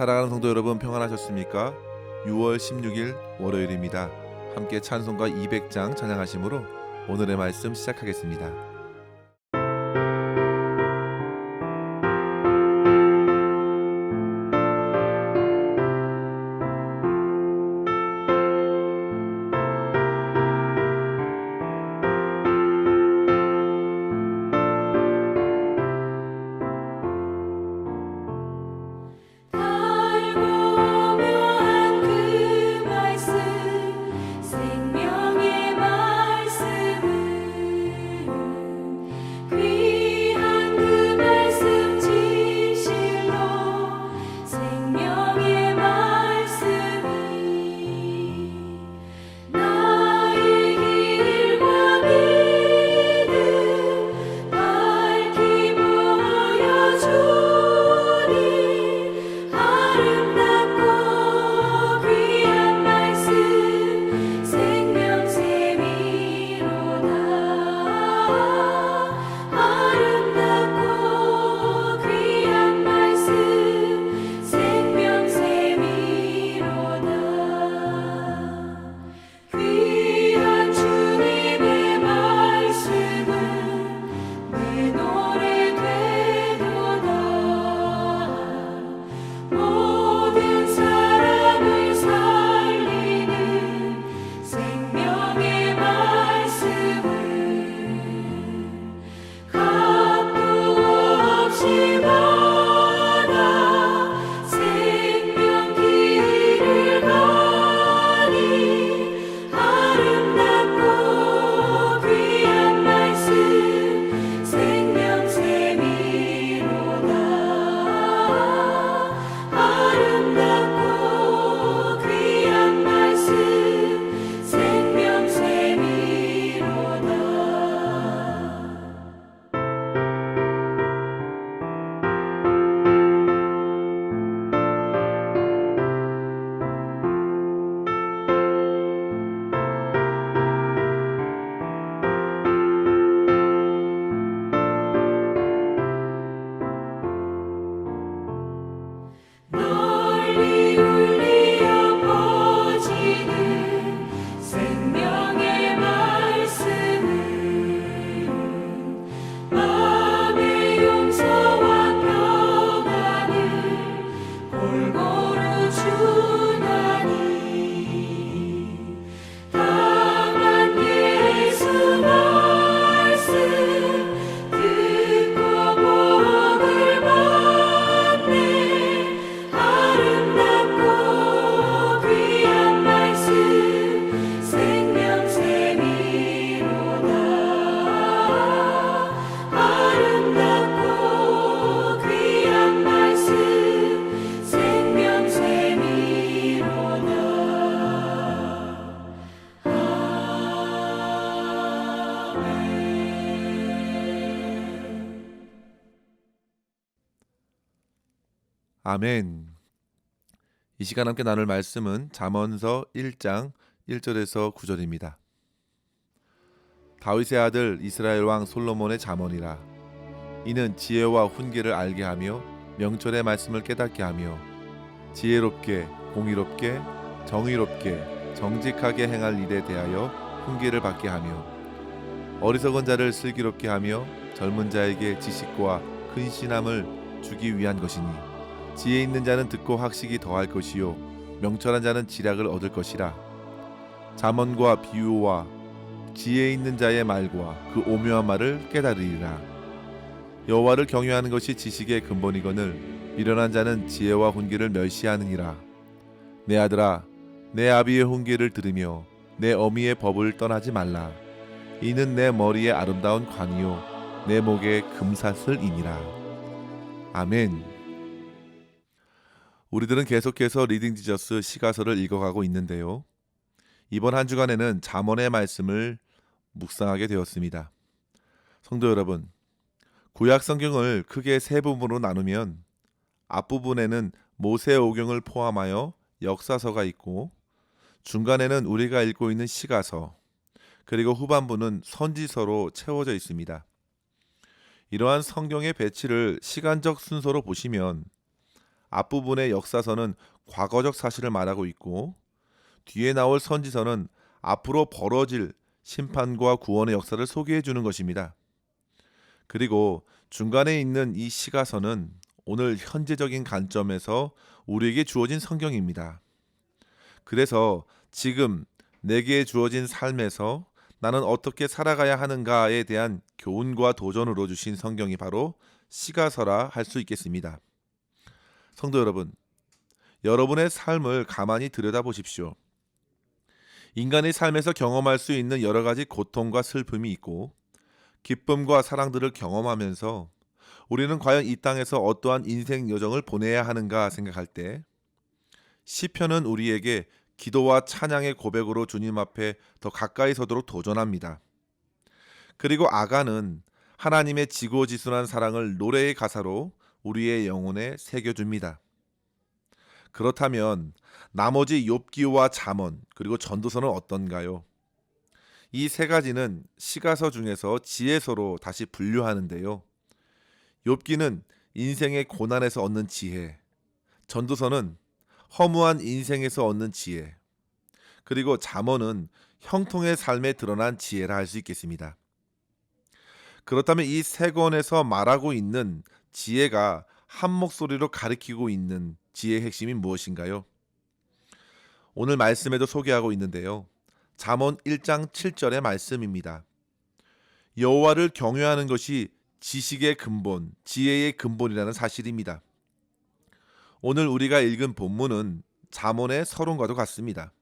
사랑하는 성도 여러분 평안하셨습니까? 6월 16일 월요일입니다. 함께 찬송가 200장 찬양하심으로 오늘의 말씀 시작하겠습니다. 아멘. 이 시간 함께 나눌 말씀은 잠언서 1장 1절에서 9절입니다. 다윗의 아들 이스라엘 왕 솔로몬의 잠언이라 이는 지혜와 훈계를 알게 하며 명철의 말씀을 깨닫게 하며 지혜롭게 공의롭게 정의롭게 정직하게 행할 일에 대하여 훈계를 받게 하며 어리석은 자를 슬기롭게 하며 젊은 자에게 지식과 근신함을 주기 위한 것이니 지혜 있는 자는 듣고 학식이 더할 것이요 명철한 자는 지략을 얻을 것이라. 잠언과 비유와 지혜 있는 자의 말과 그 오묘한 말을 깨달으리라. 여호와를 경외하는 것이 지식의 근본이거늘 미련한 자는 지혜와 훈계를 멸시하느니라. 내 아들아 내 아비의 훈계를 들으며 내 어미의 법을 떠나지 말라. 이는 내 머리에 아름다운 관이요 내 목에 금사슬이니라. 아멘 우리들은 계속해서 리딩 지저스 시가서를 읽어가고 있는데요. 이번 한 주간에는 잠언의 말씀을 묵상하게 되었습니다. 성도 여러분, 구약 성경을 크게 세 부분으로 나누면 앞부분에는 모세 오경을 포함하여 역사서가 있고 중간에는 우리가 읽고 있는 시가서 그리고 후반부는 선지서로 채워져 있습니다. 이러한 성경의 배치를 시간적 순서로 보시면 앞부분의 역사서는 과거적 사실을 말하고 있고 뒤에 나올 선지서는 앞으로 벌어질 심판과 구원의 역사를 소개해 주는 것입니다. 그리고 중간에 있는 이 시가서는 오늘 현재적인 관점에서 우리에게 주어진 성경입니다. 그래서 지금 내게 주어진 삶에서 나는 어떻게 살아가야 하는가에 대한 교훈과 도전으로 주신 성경이 바로 시가서라 할 수 있겠습니다. 성도 여러분, 여러분의 삶을 가만히 들여다보십시오. 인간의 삶에서 경험할 수 있는 여러 가지 고통과 슬픔이 있고 기쁨과 사랑들을 경험하면서 우리는 과연 이 땅에서 어떠한 인생 여정을 보내야 하는가 생각할 때 시편은 우리에게 기도와 찬양의 고백으로 주님 앞에 더 가까이 서도록 도전합니다. 그리고 아가는 하나님의 지고지순한 사랑을 노래의 가사로 우리의 영혼에 새겨줍니다. 그렇다면 나머지 욥기와 잠언 그리고 전도서는 어떤가요? 이 세 가지는 시가서 중에서 지혜서로 다시 분류하는데요. 욥기는 인생의 고난에서 얻는 지혜, 전도서는 허무한 인생에서 얻는 지혜, 그리고 잠언은 형통의 삶에 드러난 지혜라 할 수 있겠습니다. 그렇다면 이 세 권에서 말하고 있는 지혜가 한 목소리로 가리키고 있는 지혜의 핵심이 무엇인가요? 오늘 말씀에도 소개하고 있는데요. 잠언 1장 7절의 말씀입니다. 여호와를 경외하는 것이 지식의 근본, 지혜의 근본이라는 사실입니다. 오늘 우리가 읽은 본문은 잠언의 서론과도 같습니다.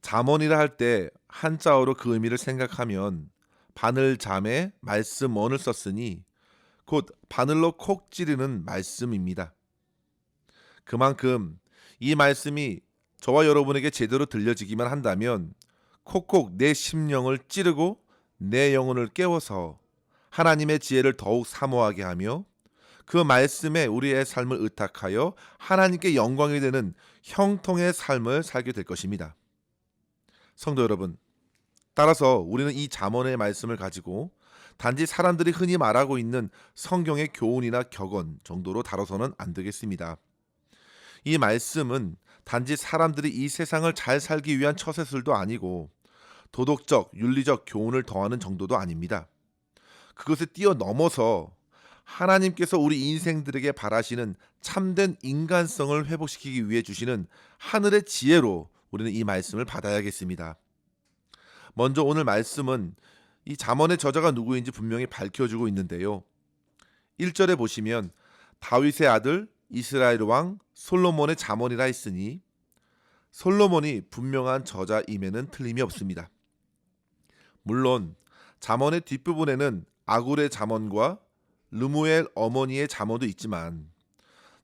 잠언이라 할 때 한자어로 그 의미를 생각하면 바늘 잠에 말씀 원을 썼으니 곧 바늘로 콕 찌르는 말씀입니다. 그만큼 이 말씀이 저와 여러분에게 제대로 들려지기만 한다면 콕콕 내 심령을 찌르고 내 영혼을 깨워서 하나님의 지혜를 더욱 사모하게 하며 그 말씀에 우리의 삶을 의탁하여 하나님께 영광이 되는 형통의 삶을 살게 될 것입니다. 성도 여러분, 따라서 우리는 이 잠언의 말씀을 가지고 단지 사람들이 흔히 말하고 있는 성경의 교훈이나 격언 정도로 다뤄서는 안 되겠습니다. 이 말씀은 단지 사람들이 이 세상을 잘 살기 위한 처세술도 아니고 도덕적, 윤리적 교훈을 더하는 정도도 아닙니다. 그것을 뛰어넘어서 하나님께서 우리 인생들에게 바라시는 참된 인간성을 회복시키기 위해 주시는 하늘의 지혜로 우리는 이 말씀을 받아야겠습니다. 먼저 오늘 말씀은 이 잠언의 저자가 누구인지 분명히 밝혀주고 있는데요. 1절에 보시면 다윗의 아들 이스라엘 왕 솔로몬의 잠언이라 했으니 솔로몬이 분명한 저자임에는 틀림이 없습니다. 물론 잠언의 뒷부분에는 아굴의 잠언과 르무엘 어머니의 잠언도 있지만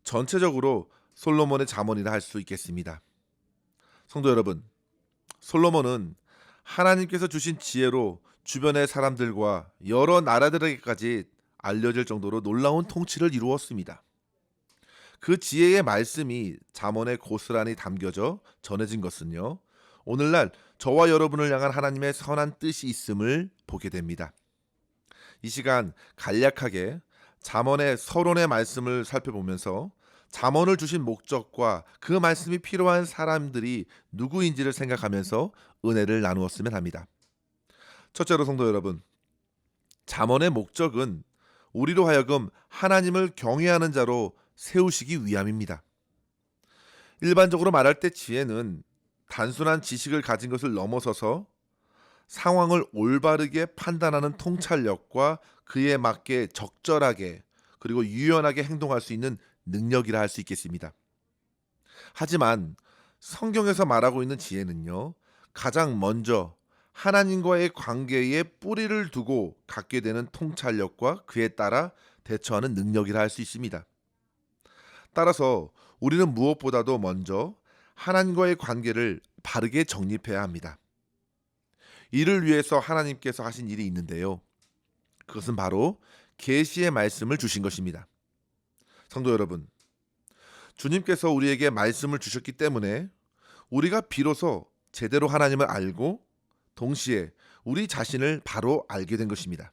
전체적으로 솔로몬의 잠언이라 할 수 있겠습니다. 성도 여러분, 솔로몬은 하나님께서 주신 지혜로 주변의 사람들과 여러 나라들에게까지 알려질 정도로 놀라운 통치를 이루었습니다. 그 지혜의 말씀이 잠언에 고스란히 담겨져 전해진 것은요. 오늘날 저와 여러분을 향한 하나님의 선한 뜻이 있음을 보게 됩니다. 이 시간 간략하게 잠언의 서론의 말씀을 살펴보면서 잠언을 주신 목적과 그 말씀이 필요한 사람들이 누구인지를 생각하면서 은혜를 나누었으면 합니다. 첫째로 성도 여러분, 잠언의 목적은 우리로 하여금 하나님을 경외하는 자로 세우시기 위함입니다. 일반적으로 말할 때 지혜는 단순한 지식을 가진 것을 넘어서서 상황을 올바르게 판단하는 통찰력과 그에 맞게 적절하게 그리고 유연하게 행동할 수 있는 능력이라 할 수 있겠습니다. 하지만 성경에서 말하고 있는 지혜는요, 가장 먼저 하나님과의 관계에 뿌리를 두고 갖게 되는 통찰력과 그에 따라 대처하는 능력이라 할 수 있습니다. 따라서 우리는 무엇보다도 먼저 하나님과의 관계를 바르게 정립해야 합니다. 이를 위해서 하나님께서 하신 일이 있는데요. 그것은 바로 계시의 말씀을 주신 것입니다. 성도 여러분, 주님께서 우리에게 말씀을 주셨기 때문에 우리가 비로소 제대로 하나님을 알고 동시에 우리 자신을 바로 알게 된 것입니다.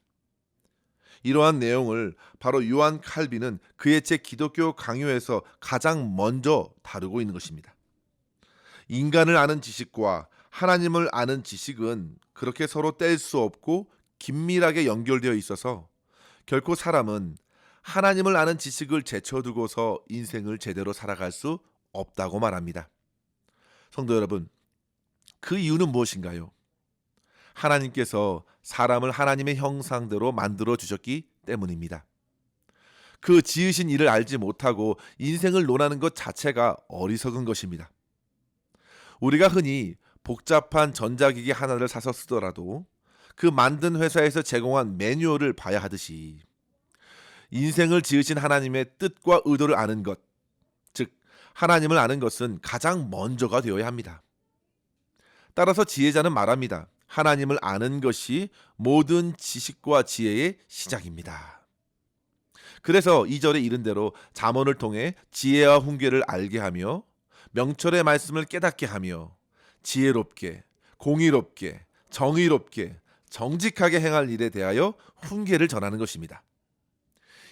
이러한 내용을 바로 요한 칼빈은 그의 책 기독교 강요에서 가장 먼저 다루고 있는 것입니다. 인간을 아는 지식과 하나님을 아는 지식은 그렇게 서로 뗄 수 없고 긴밀하게 연결되어 있어서 결코 사람은 하나님을 아는 지식을 제쳐두고서 인생을 제대로 살아갈 수 없다고 말합니다. 성도 여러분, 그 이유는 무엇인가요? 하나님께서 사람을 하나님의 형상대로 만들어 주셨기 때문입니다. 그 지으신 일을 알지 못하고 인생을 논하는 것 자체가 어리석은 것입니다. 우리가 흔히 복잡한 전자기기 하나를 사서 쓰더라도 그 만든 회사에서 제공한 매뉴얼을 봐야 하듯이 인생을 지으신 하나님의 뜻과 의도를 아는 것, 즉 하나님을 아는 것은 가장 먼저가 되어야 합니다. 따라서 지혜자는 말합니다. 하나님을 아는 것이 모든 지식과 지혜의 시작입니다. 그래서 이절에 이른 대로 잠언을 통해 지혜와 훈계를 알게 하며 명철의 말씀을 깨닫게 하며 지혜롭게 공의롭게 정의롭게 정직하게 행할 일에 대하여 훈계를 전하는 것입니다.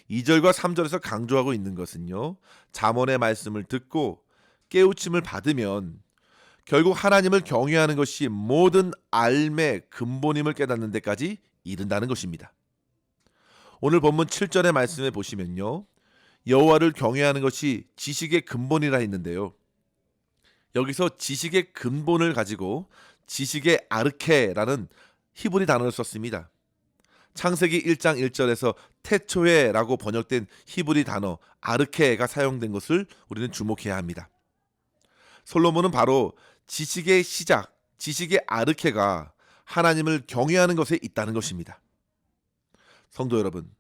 2절과 3절에서 강조하고 있는 것은요. 잠언의 말씀을 듣고 깨우침을 받으면 결국 하나님을 경외하는 것이 모든 알의 근본임을 깨닫는 데까지 이른다는 것입니다. 오늘 본문 7절의 말씀에 보시면요. 여호와를 경외하는 것이 지식의 근본이라 했는데요. 여기서 지식의 근본을 가지고 지식의 아르케라는 히브리 단어를 썼습니다. 창세기 1장 1절에서 태초에라고 번역된 히브리 단어 아르케가 사용된 것을 우리는 주목해야 합니다. 솔로몬은 바로 지식의 시작, 지식의 아르케가 하나님을 경외하는 것에 있다는 것입니다. 성도 여러분,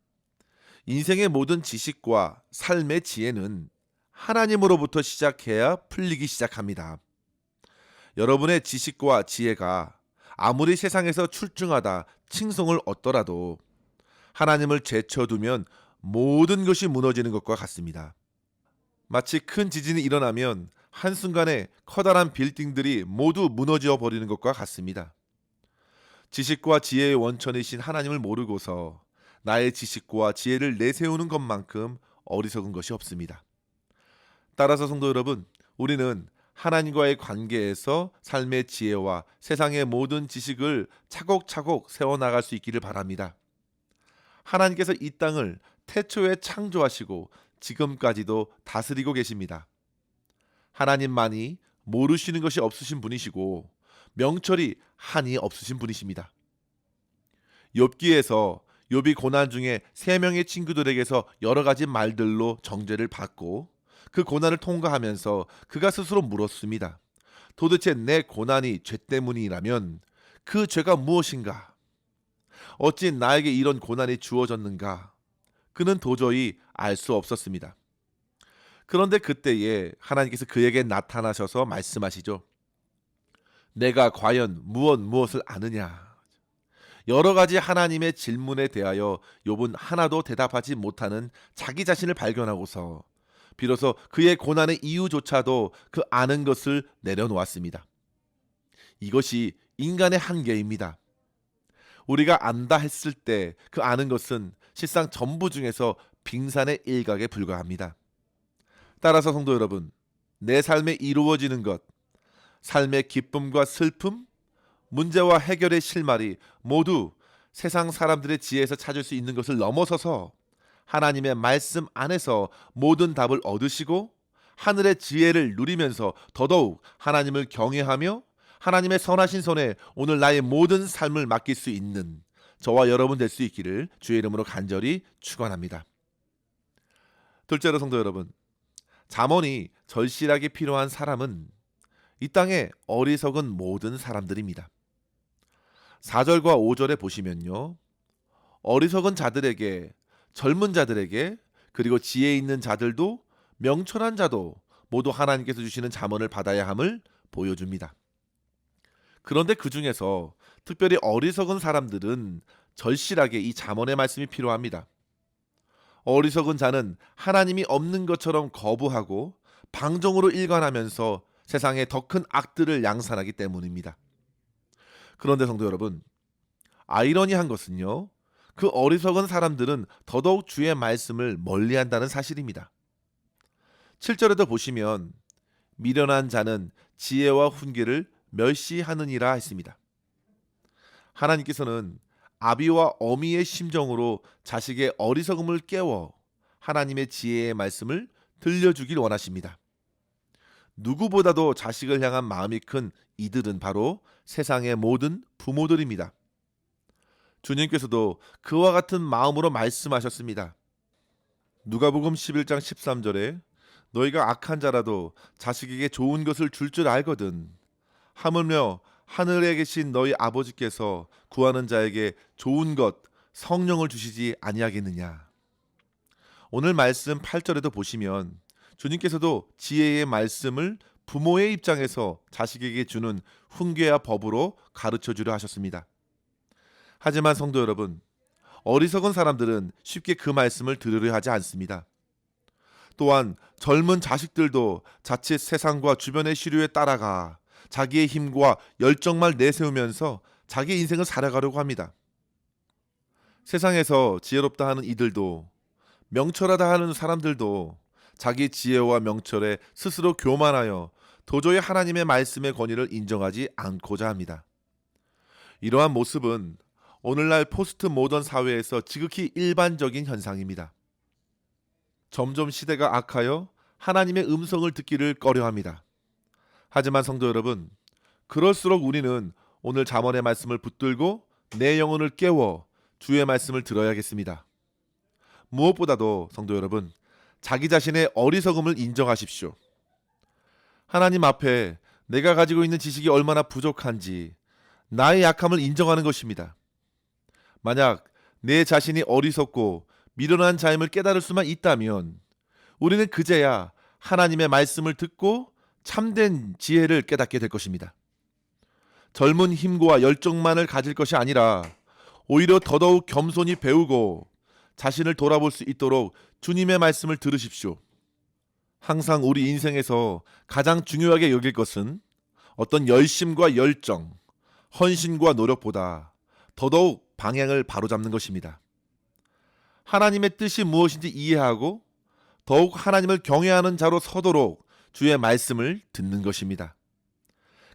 인생의 모든 지식과 삶의 지혜는 하나님으로부터 시작해야 풀리기 시작합니다. 여러분의 지식과 지혜가 아무리 세상에서 출중하다 칭송을 얻더라도 하나님을 제쳐두면 모든 것이 무너지는 것과 같습니다. 마치 큰 지진이 일어나면 한순간에 커다란 빌딩들이 모두 무너져 버리는 것과 같습니다. 지식과 지혜의 원천이신 하나님을 모르고서 나의 지식과 지혜를 내세우는 것만큼 어리석은 것이 없습니다. 따라서 성도 여러분, 우리는 하나님과의 관계에서 삶의 지혜와 세상의 모든 지식을 차곡차곡 세워나갈 수 있기를 바랍니다. 하나님께서 이 땅을 태초에 창조하시고 지금까지도 다스리고 계십니다. 하나님만이 모르시는 것이 없으신 분이시고 명철이 한이 없으신 분이십니다. 욥기에서 욥이 고난 중에 세 명의 친구들에게서 여러 가지 말들로 정죄를 받고 그 고난을 통과하면서 그가 스스로 물었습니다. 도대체 내 고난이 죄 때문이라면 그 죄가 무엇인가? 어찌 나에게 이런 고난이 주어졌는가? 그는 도저히 알 수 없었습니다. 그런데 그때에 하나님께서 그에게 나타나셔서 말씀하시죠. 내가 과연 무엇 무엇을 아느냐? 여러 가지 하나님의 질문에 대하여 욥은 하나도 대답하지 못하는 자기 자신을 발견하고서 비로소 그의 고난의 이유조차도 그 아는 것을 내려놓았습니다. 이것이 인간의 한계입니다. 우리가 안다 했을 때 그 아는 것은 실상 전부 중에서 빙산의 일각에 불과합니다. 따라서 성도 여러분, 내 삶에 이루어지는 것, 삶의 기쁨과 슬픔, 문제와 해결의 실마리 모두 세상 사람들의 지혜에서 찾을 수 있는 것을 넘어서서 하나님의 말씀 안에서 모든 답을 얻으시고 하늘의 지혜를 누리면서 더더욱 하나님을 경외하며 하나님의 선하신 손에 오늘 나의 모든 삶을 맡길 수 있는 저와 여러분 될 수 있기를 주의 이름으로 간절히 축원합니다. 둘째로 성도 여러분, 잠언이 절실하게 필요한 사람은 이 땅에 어리석은 모든 사람들입니다. 4절과 5절에 보시면요. 어리석은 자들에게 젊은 자들에게 그리고 지혜 있는 자들도 명철한 자도 모두 하나님께서 주시는 잠언을 받아야 함을 보여줍니다. 그런데 그 중에서 특별히 어리석은 사람들은 절실하게 이 잠언의 말씀이 필요합니다. 어리석은 자는 하나님이 없는 것처럼 거부하고 방종으로 일관하면서 세상에 더 큰 악들을 양산하기 때문입니다. 그런데 성도 여러분, 아이러니한 것은요. 그 어리석은 사람들은 더더욱 주의 말씀을 멀리한다는 사실입니다. 7절에도 보시면 미련한 자는 지혜와 훈계를 멸시하느니라 했습니다. 하나님께서는 아비와 어미의 심정으로 자식의 어리석음을 깨워 하나님의 지혜의 말씀을 들려주길 원하십니다. 누구보다도 자식을 향한 마음이 큰 이들은 바로 세상의 모든 부모들입니다. 주님께서도 그와 같은 마음으로 말씀하셨습니다. 누가복음 11장 13절에 너희가 악한 자라도 자식에게 좋은 것을 줄줄 알거든 하물며 하늘에 계신 너희 아버지께서 구하는 자에게 좋은 것 성령을 주시지 아니하겠느냐. 오늘 말씀 8절에도 보시면 주님께서도 지혜의 말씀을 부모의 입장에서 자식에게 주는 훈계와 법으로 가르쳐 주려 하셨습니다. 하지만 성도 여러분, 어리석은 사람들은 쉽게 그 말씀을 들으려 하지 않습니다. 또한 젊은 자식들도 자칫 세상과 주변의 시류에 따라가 자기의 힘과 열정만 내세우면서 자기 인생을 살아가려고 합니다. 세상에서 지혜롭다 하는 이들도 명철하다 하는 사람들도 자기 지혜와 명철에 스스로 교만하여 도저히 하나님의 말씀의 권위를 인정하지 않고자 합니다. 이러한 모습은 오늘날 포스트 모던 사회에서 지극히 일반적인 현상입니다. 점점 시대가 악하여 하나님의 음성을 듣기를 꺼려 합니다. 하지만 성도 여러분, 그럴수록 우리는 오늘 잠언의 말씀을 붙들고 내 영혼을 깨워 주의 말씀을 들어야겠습니다. 무엇보다도 성도 여러분, 자기 자신의 어리석음을 인정하십시오. 하나님 앞에 내가 가지고 있는 지식이 얼마나 부족한지 나의 약함을 인정하는 것입니다. 만약 내 자신이 어리석고 미련한 자임을 깨달을 수만 있다면 우리는 그제야 하나님의 말씀을 듣고 참된 지혜를 깨닫게 될 것입니다. 젊은 힘과 열정만을 가질 것이 아니라 오히려 더더욱 겸손히 배우고 자신을 돌아볼 수 있도록 주님의 말씀을 들으십시오. 항상 우리 인생에서 가장 중요하게 여길 것은 어떤 열심과 열정, 헌신과 노력보다 더더욱 방향을 바로잡는 것입니다. 하나님의 뜻이 무엇인지 이해하고 더욱 하나님을 경외하는 자로 서도록 주의 말씀을 듣는 것입니다.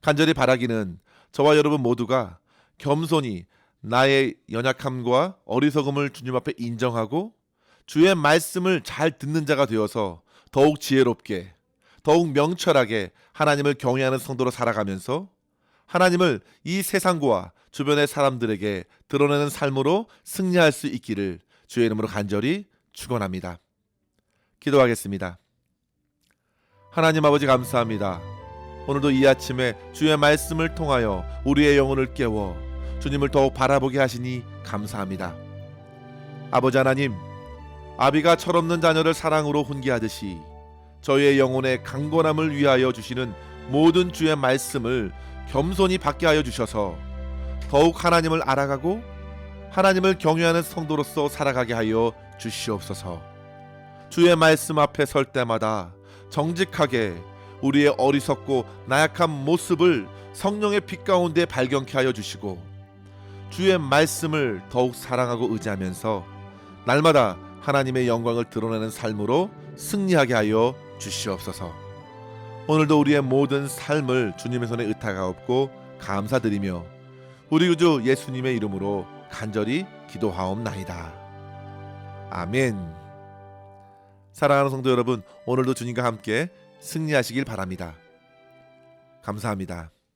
간절히 바라기는 저와 여러분 모두가 겸손히 나의 연약함과 어리석음을 주님 앞에 인정하고 주의 말씀을 잘 듣는 자가 되어서 더욱 지혜롭게 더욱 명철하게 하나님을 경외하는 성도로 살아가면서 하나님을 이 세상과 주변의 사람들에게 드러내는 삶으로 승리할 수 있기를 주의 이름으로 간절히 축원합니다. 기도하겠습니다. 하나님 아버지 감사합니다. 오늘도 이 아침에 주의 말씀을 통하여 우리의 영혼을 깨워 주님을 더욱 바라보게 하시니 감사합니다. 아버지 하나님, 아비가 철없는 자녀를 사랑으로 훈계하듯이 저희의 영혼의 강건함을 위하여 주시는 모든 주의 말씀을 겸손히 받게 하여 주셔서 더욱 하나님을 알아가고 하나님을 경외하는 성도로서 살아가게 하여 주시옵소서. 주의 말씀 앞에 설 때마다 정직하게 우리의 어리석고 나약한 모습을 성령의 빛 가운데 발견케 하여 주시고 주의 말씀을 더욱 사랑하고 의지하면서 날마다 하나님의 영광을 드러내는 삶으로 승리하게 하여 주시옵소서. 오늘도 우리의 모든 삶을 주님의 손에 의탁하옵고 감사드리며 우리 구주 예수님의 이름으로 간절히 기도하옵나이다. 아멘. 사랑하는 성도 여러분, 오늘도 주님과 함께 승리하시길 바랍니다. 감사합니다.